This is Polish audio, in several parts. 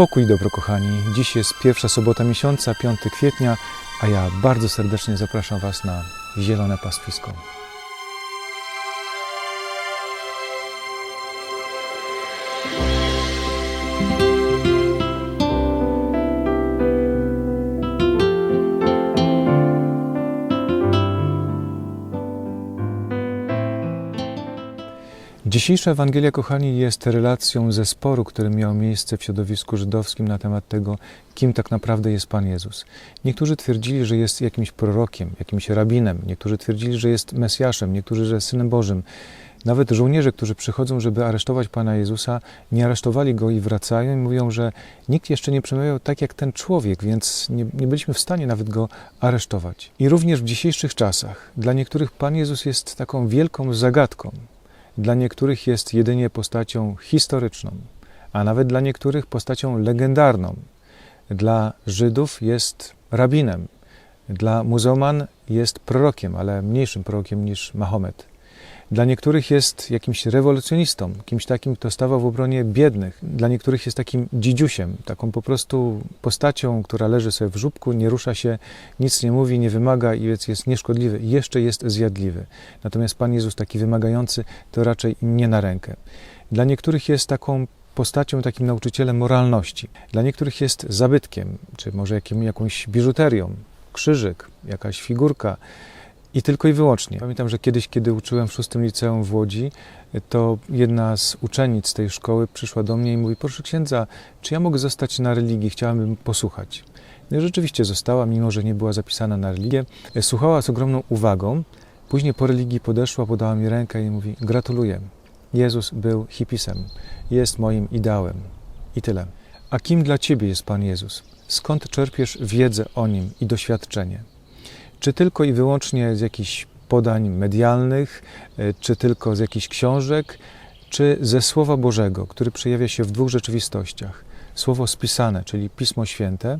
Pokój dobro, kochani. Dziś jest pierwsza sobota miesiąca, 5 kwietnia, a ja bardzo serdecznie zapraszam Was na zielone pastwisko. Dzisiejsza Ewangelia, kochani, jest relacją ze sporu, który miał miejsce w środowisku żydowskim na temat tego, kim tak naprawdę jest Pan Jezus. Niektórzy twierdzili, że jest jakimś prorokiem, jakimś rabinem, niektórzy twierdzili, że jest Mesjaszem, niektórzy, że Synem Bożym. Nawet żołnierze, którzy przychodzą, żeby aresztować Pana Jezusa, nie aresztowali Go i wracają i mówią, że nikt jeszcze nie przemawiał tak jak ten człowiek, więc nie, nie byliśmy w stanie nawet Go aresztować. I również w dzisiejszych czasach dla niektórych Pan Jezus jest taką wielką zagadką. Dla niektórych jest jedynie postacią historyczną, a nawet dla niektórych postacią legendarną. Dla Żydów jest rabinem, dla muzułman jest prorokiem, ale mniejszym prorokiem niż Mahomet. Dla niektórych jest jakimś rewolucjonistą, kimś takim, kto stawał w obronie biednych. Dla niektórych jest takim dzidziusiem, taką po prostu postacią, która leży sobie w żubku, nie rusza się, nic nie mówi, nie wymaga i więc jest nieszkodliwy. Jeszcze jest zjadliwy. Natomiast Pan Jezus taki wymagający to raczej nie na rękę. Dla niektórych jest taką postacią, takim nauczycielem moralności. Dla niektórych jest zabytkiem, czy może jakim, jakąś biżuterią, krzyżyk, jakaś figurka, i tylko i wyłącznie. Pamiętam, że kiedyś, kiedy uczyłem w szóstym liceum w Łodzi, to jedna z uczennic tej szkoły przyszła do mnie i mówi: Proszę księdza, czy ja mogę zostać na religii? Chciałabym posłuchać. No i rzeczywiście została, mimo że nie była zapisana na religię. Słuchała z ogromną uwagą. Później po religii podeszła, podała mi rękę i mówi: Gratuluję. Jezus był hipisem, jest moim ideałem. I tyle. A kim dla ciebie jest Pan Jezus? Skąd czerpiesz wiedzę o nim i doświadczenie? Czy tylko i wyłącznie z jakichś podań medialnych, czy tylko z jakichś książek, czy ze Słowa Bożego, który przejawia się w dwóch rzeczywistościach. Słowo spisane, czyli Pismo Święte,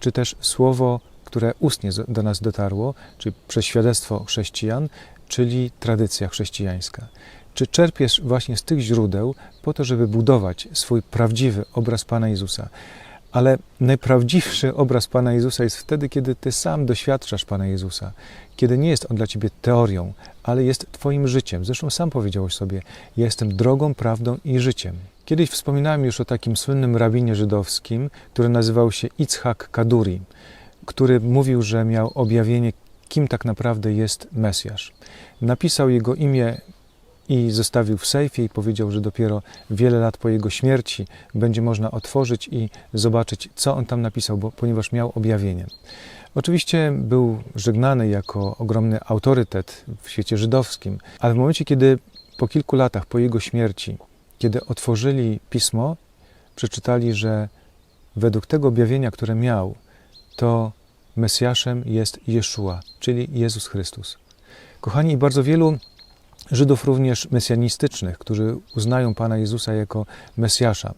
czy też Słowo, które ustnie do nas dotarło, czyli przez świadectwo chrześcijan, czyli tradycja chrześcijańska. Czy czerpiesz właśnie z tych źródeł po to, żeby budować swój prawdziwy obraz Pana Jezusa? Ale najprawdziwszy obraz Pana Jezusa jest wtedy, kiedy Ty sam doświadczasz Pana Jezusa, kiedy nie jest On dla Ciebie teorią, ale jest Twoim życiem. Zresztą sam powiedziałeś sobie, ja jestem drogą, prawdą i życiem. Kiedyś wspominałem już o takim słynnym rabinie żydowskim, który nazywał się Itzhak Kaduri, który mówił, że miał objawienie, kim tak naprawdę jest Mesjasz. Napisał jego imię i zostawił w sejfie i powiedział, że dopiero wiele lat po jego śmierci będzie można otworzyć i zobaczyć, co on tam napisał, bo, ponieważ miał objawienie. Oczywiście był żegnany jako ogromny autorytet w świecie żydowskim, ale w momencie, kiedy po kilku latach po jego śmierci, kiedy otworzyli pismo, przeczytali, że według tego objawienia, które miał, to Mesjaszem jest Jeszua, czyli Jezus Chrystus. Kochani, bardzo wielu Żydów również mesjanistycznych, którzy uznają Pana Jezusa jako Mesjasza.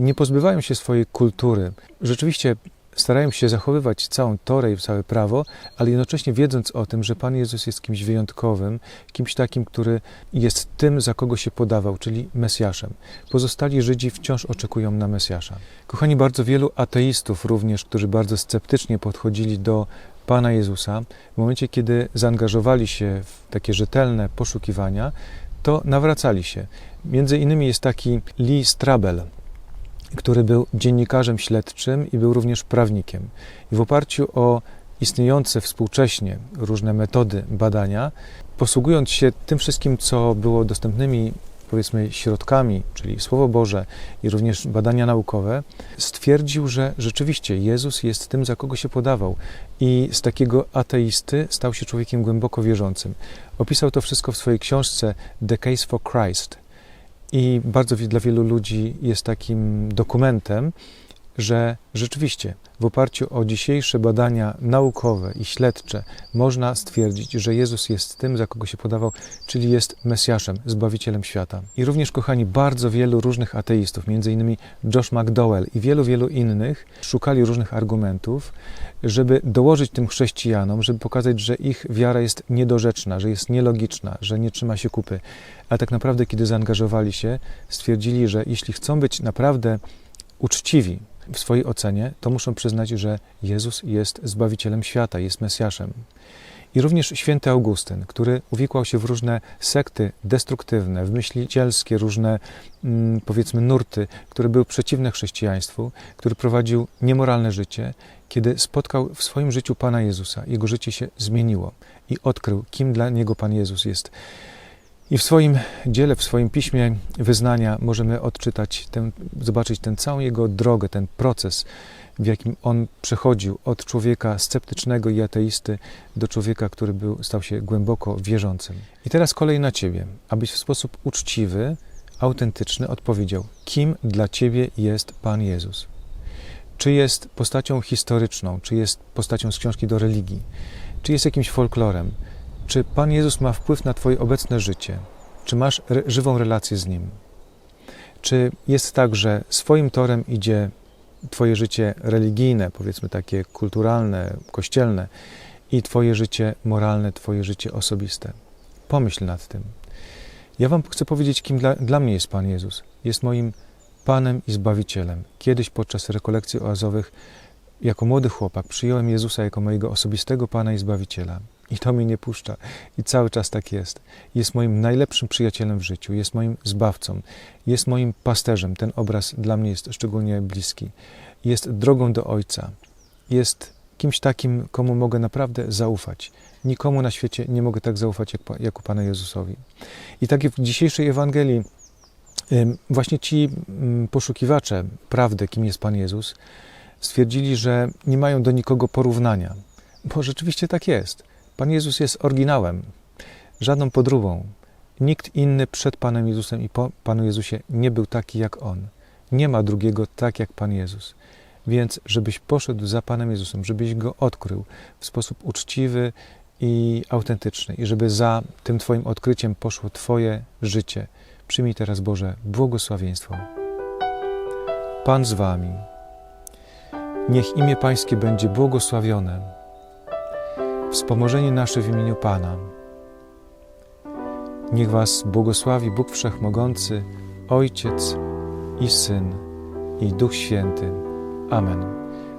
Nie pozbywają się swojej kultury. Rzeczywiście starają się zachowywać całą Torę i całe prawo, ale jednocześnie wiedząc o tym, że Pan Jezus jest kimś wyjątkowym, kimś takim, który jest tym, za kogo się podawał, czyli Mesjaszem. Pozostali Żydzi wciąż oczekują na Mesjasza. Kochani, bardzo wielu ateistów również, którzy bardzo sceptycznie podchodzili do Pana Jezusa, w momencie, kiedy zaangażowali się w takie rzetelne poszukiwania, to nawracali się. Między innymi jest taki Lee Strabel, który był dziennikarzem śledczym i był również prawnikiem. I w oparciu o istniejące współcześnie różne metody badania, posługując się tym wszystkim, co było dostępnymi powiedzmy środkami, czyli Słowo Boże i również badania naukowe, stwierdził, że rzeczywiście Jezus jest tym, za kogo się podawał i z takiego ateisty stał się człowiekiem głęboko wierzącym. Opisał to wszystko w swojej książce The Case for Christ i bardzo dla wielu ludzi jest takim dokumentem, że rzeczywiście w oparciu o dzisiejsze badania naukowe i śledcze można stwierdzić, że Jezus jest tym, za kogo się podawał, czyli jest Mesjaszem, Zbawicielem świata. I również, kochani, bardzo wielu różnych ateistów, innymi Josh McDowell i wielu, wielu innych, szukali różnych argumentów, żeby dołożyć tym chrześcijanom, żeby pokazać, że ich wiara jest niedorzeczna, że jest nielogiczna, że nie trzyma się kupy. A tak naprawdę, kiedy zaangażowali się, stwierdzili, że jeśli chcą być naprawdę uczciwi, w swojej ocenie, to muszą przyznać, że Jezus jest Zbawicielem świata, jest Mesjaszem. I również święty Augustyn, który uwikłał się w różne sekty destruktywne, w myślicielskie, różne mm, powiedzmy nurty, które były przeciwne chrześcijaństwu, który prowadził niemoralne życie, kiedy spotkał w swoim życiu Pana Jezusa, jego życie się zmieniło i odkrył, kim dla niego Pan Jezus jest. I w swoim dziele, w swoim piśmie wyznania możemy odczytać, ten, zobaczyć tę całą jego drogę, ten proces, w jakim on przechodził od człowieka sceptycznego i ateisty do człowieka, który był, stał się głęboko wierzącym. I teraz kolej na ciebie, abyś w sposób uczciwy, autentyczny odpowiedział, kim dla ciebie jest Pan Jezus. Czy jest postacią historyczną, czy jest postacią z książki do religii, czy jest jakimś folklorem, czy Pan Jezus ma wpływ na Twoje obecne życie? Czy masz re żywą relację z Nim? Czy jest tak, że swoim torem idzie Twoje życie religijne, powiedzmy takie kulturalne, kościelne, i Twoje życie moralne, Twoje życie osobiste? Pomyśl nad tym. Ja Wam chcę powiedzieć, kim dla, dla mnie jest Pan Jezus. Jest moim Panem i Zbawicielem. Kiedyś podczas rekolekcji oazowych, jako młody chłopak, przyjąłem Jezusa jako mojego osobistego Pana i Zbawiciela. I to mnie nie puszcza. I cały czas tak jest. Jest moim najlepszym przyjacielem w życiu, jest moim zbawcą, jest moim pasterzem. Ten obraz dla mnie jest szczególnie bliski. Jest drogą do Ojca. Jest kimś takim, komu mogę naprawdę zaufać. Nikomu na świecie nie mogę tak zaufać, jak, jak u Pana Jezusowi. I tak w dzisiejszej Ewangelii, właśnie ci poszukiwacze prawdy, kim jest Pan Jezus, stwierdzili, że nie mają do nikogo porównania. Bo rzeczywiście tak jest. Pan Jezus jest oryginałem, żadną podróbą. Nikt inny przed Panem Jezusem i po Panu Jezusie nie był taki jak On. Nie ma drugiego tak jak Pan Jezus. Więc, żebyś poszedł za Panem Jezusem, żebyś Go odkrył w sposób uczciwy i autentyczny i żeby za tym Twoim odkryciem poszło Twoje życie. Przyjmij teraz, Boże, błogosławieństwo. Pan z Wami. Niech imię Pańskie będzie błogosławione wspomożenie nasze w imieniu Pana. Niech Was błogosławi Bóg Wszechmogący, Ojciec i Syn i Duch Święty. Amen.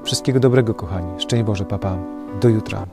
Wszystkiego dobrego, kochani. Szczęść Boże, papa. Do jutra.